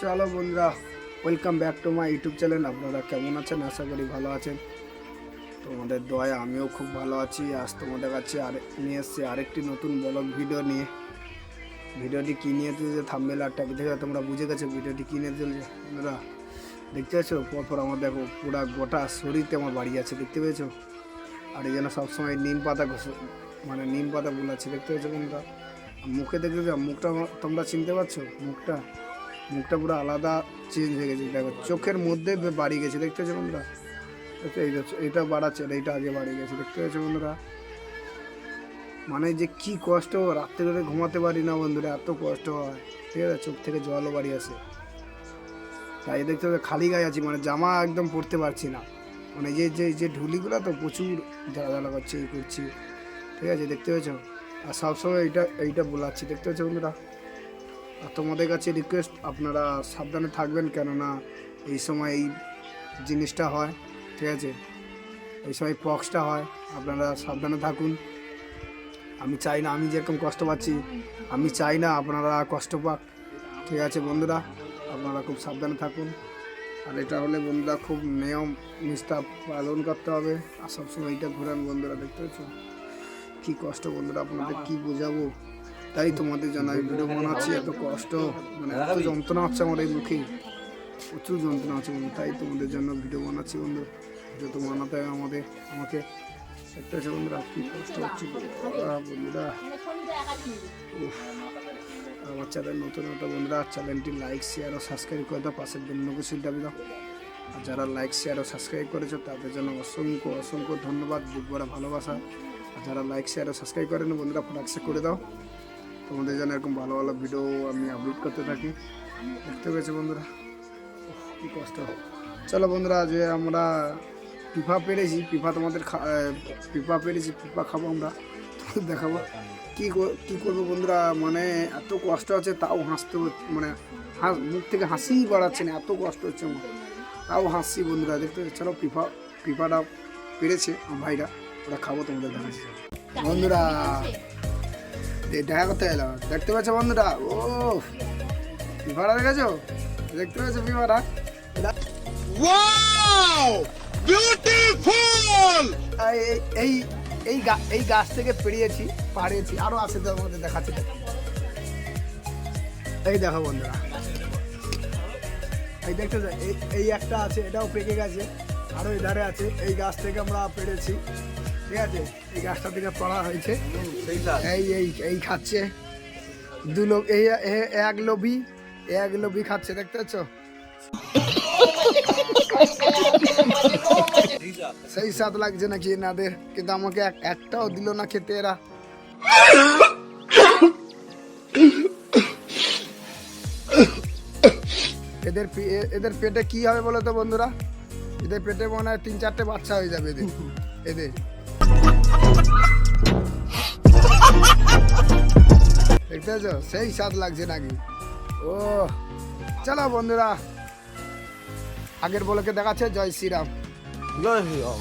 চলো বন্ধুরা welcome back to my YouTube channel আপনারা কেমন আছেন? আশা করি ভালো আছেন। তোমাদের দয়া আমিও খুব ভালো আছি। আজ তোমাদের কাছে আর নিয়ে এসেছি আরেকটি নতুন ব্লগ ভিডিও নিয়ে। ভিডিওটি কী নিয়ে চলছে? থাম্বেল আর ট্যাগ দেখে তোমরা বুঝে গেছো ভিডিওটি কী নিয়ে চলছে? বন্ধুরা, দেখতে পাচ্ছ পরপর আমার দেখো, পুরা গোটা শরীরতে আমার বাড়ি আছে, দেখতে পেয়েছ? আর এই জন্য সবসময় নিম পাতা মানে নিম পাতা বুলাচ্ছে দেখতে পেয়েছ আর মুখে দেখতে মুখটা তোমরা চিনতে পারছ? মুখটা? মুখটা পুরো আলাদা চেঞ্জ হয়ে গেছে দেখো চোখের মধ্যে বাড়ি গেছে দেখতে পাচ্ছ বন্ধুরা? দেখছ, এইটা বাড়াচ্ছে আর এইটা আগে বাড়ি গেছে দেখতে পাচ্ছ বন্ধুরা? মানে যে কি কষ্ট রাত্রে করে ঘুমাতে পারি না বন্ধুরা এত কষ্ট হয়। ঠিক আছে চোখ থেকে জলও বাড়ি আসে। তাই দেখতে হবে খালি গায়ে আছি মানে জামা একদম পরতে পারছি না। মানে যে যে যে ঢুলিগুলো তো প্রচুর জ্বালা জ্বালা করছে এই করছি। ঠিক আছে দেখতে পেয়েছ আর সবসময় এইটা এইটা বোলাচ্ছি দেখতে পেয়েছ বন্ধুরা? তোমাদের কাছে রিকোয়েস্ট আপনারা সাবধানে থাকবেন কেননা এই সময় এই জিনিসটা হয়, ঠিক আছে? এই সময় পক্সটা হয়, আপনারা সাবধানে থাকুন। আমি চাই না আমি যেরকম কষ্ট পাচ্ছি, আমি চাই না আপনারা কষ্ট পাক, ঠিক আছে বন্ধুরা? আপনারা খুব সাবধানে থাকুন। আর এটা হলে বন্ধুরা খুব নিয়ম, নিষ্ঠা পালন করতে হবে। আর সবসময় এইটা ঘোরান বন্ধুরা, দেখতে পাচ্ছ? কী কষ্ট বন্ধুরা, আপনাদের কি বোঝাবো? তাই তোমাদের জন্য আমি ভিডিও বানাচ্ছি এত কষ্ট মানে এত যন্ত্রণা হচ্ছে আমার এই মুখে। প্রচুর যন্ত্রণা আছে বন্ধু, তাই তোমাদের জন্য ভিডিও বানাচ্ছি বন্ধু। যত বানাতে হয় আমাদের, আমাকে দেখতে হচ্ছে বন্ধুরা কী কষ্ট হচ্ছে। বন্ধুরা। আমার চ্যানেল নতুন একটা বন্ধুরা চ্যানেলটি লাইক শেয়ার ও সাবস্ক্রাইব করে দাও, পাশের বেল নোটিফিকেশন দাবি দাও আর যারা লাইক শেয়ার ও সাবস্ক্রাইব করেছ, তাদের জন্য অসংখ্য অসংখ্য ধন্যবাদ, বুক ভালোবাসা। আর যারা লাইক শেয়ার ও সাবস্ক্রাইব করেন বন্ধুরা ফটাকসে করে দাও। তোমাদের জন্য এরকম ভালো ভালো ভিডিও আমি আপলোড করতে থাকি। দেখতে পেয়েছ বন্ধুরা? কী কষ্ট। চলো বন্ধুরা যে আমরা পিফা পেরেছি। পিফা তোমাদের পিফা পেরেছি পিফা খাব আমরা। দেখাবো কী কি করব বন্ধুরা? মানে এত কষ্ট আছে তাও হাসতে মানে হাস, মুখ থেকে হাসি বাড়াচ্ছে না, এত কষ্ট হচ্ছে আমার। তাও হাসছি বন্ধুরা, দেখতে? চলো পিফা পিফাটা পেরেছে আমার ভাইরা, ওরা খাব তোমাদের দেখাচ্ছি। বন্ধুরা দেখা করতে এলাম দেখতে পাচ্ছ বন্ধুরা? ও পিফাটা দেখেছ? দেখতে পাচ্ছ! Beautiful! এই এই এই গাছ থেকে পেরিয়েছি পাড়িয়েছি আরও আছে তো আমাদের দেখাচ্ছি। এই দেখো বন্ধুরা। এই দেখতে এই এই একটা আছে এটাও পেকে গেছে। আরও এধারে আছে। এই গাছ থেকে আমরা পেরেছি। ঠিক আছে এই গাছটা থেকে পড়া হয়েছে। এই এই এই খাচ্ছে। দু লোক এই এক লোভি এক লোভি খাচ্ছে দেখতে পাচ্ছ? সেই স্বাদ লাগছে নাকি এনাদের কিন্তু আমাকে এক- একটাও দিল না খেতে এরা। এদের এদের পেটে কি হবে বলো তো বন্ধুরা? এদের পেটে মনে হয় তিন চারটে বাচ্চা হয়ে যাবে এদের। এদের। দেখতে পাচ্ছ সেই স্বাদ লাগছে নাকি? ও চলো বন্ধুরা, আগের বলকে দেখাচ্ছে জয় শ্রীরাম। জয় শ্রী রাম